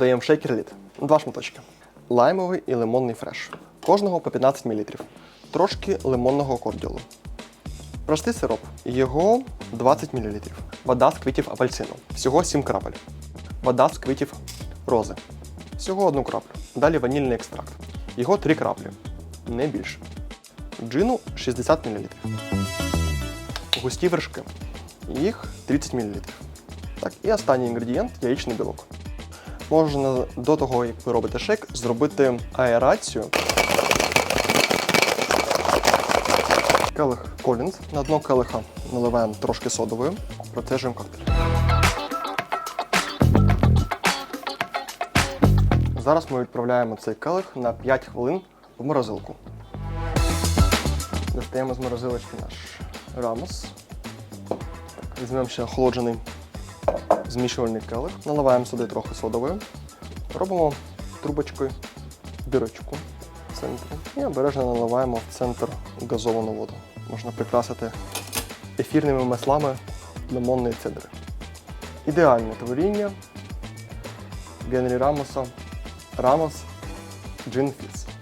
додаємо шейкер лід. Два шматочки. Лаймовий і лимонний фреш. Кожного по 15 мл. Трошки лимонного корділу. Простий сироп. Його 20 мл. Вода з квітів апельсину. Всього 7 крапель. Вода з квітів рози. Всього одну краплю. Далі ванільний екстракт. Його 3 краплі. Не більше. Джину 60 мл. Густі вершки. Їх 30 мл. Так, і останній інгредієнт яєчний білок. Можна до того, як ви робите шейк, зробити аерацію. Келих Колінз. На дно келиха наливаємо трошки содовою, процежуємо коктейль. Зараз ми відправляємо цей келих на 5 хвилин в морозилку. Достаємо з морозилочки наш рамос. Візьмемо ще охолоджений змішувальний келих, наливаємо сюди трохи содової, робимо трубочкою дирочку в центрі і обережно наливаємо в центр газовану воду. Можна прикрасити ефірними маслами лимонної цедри. Ідеальне творіння Генрі Рамоса Рамос Джин Фіш.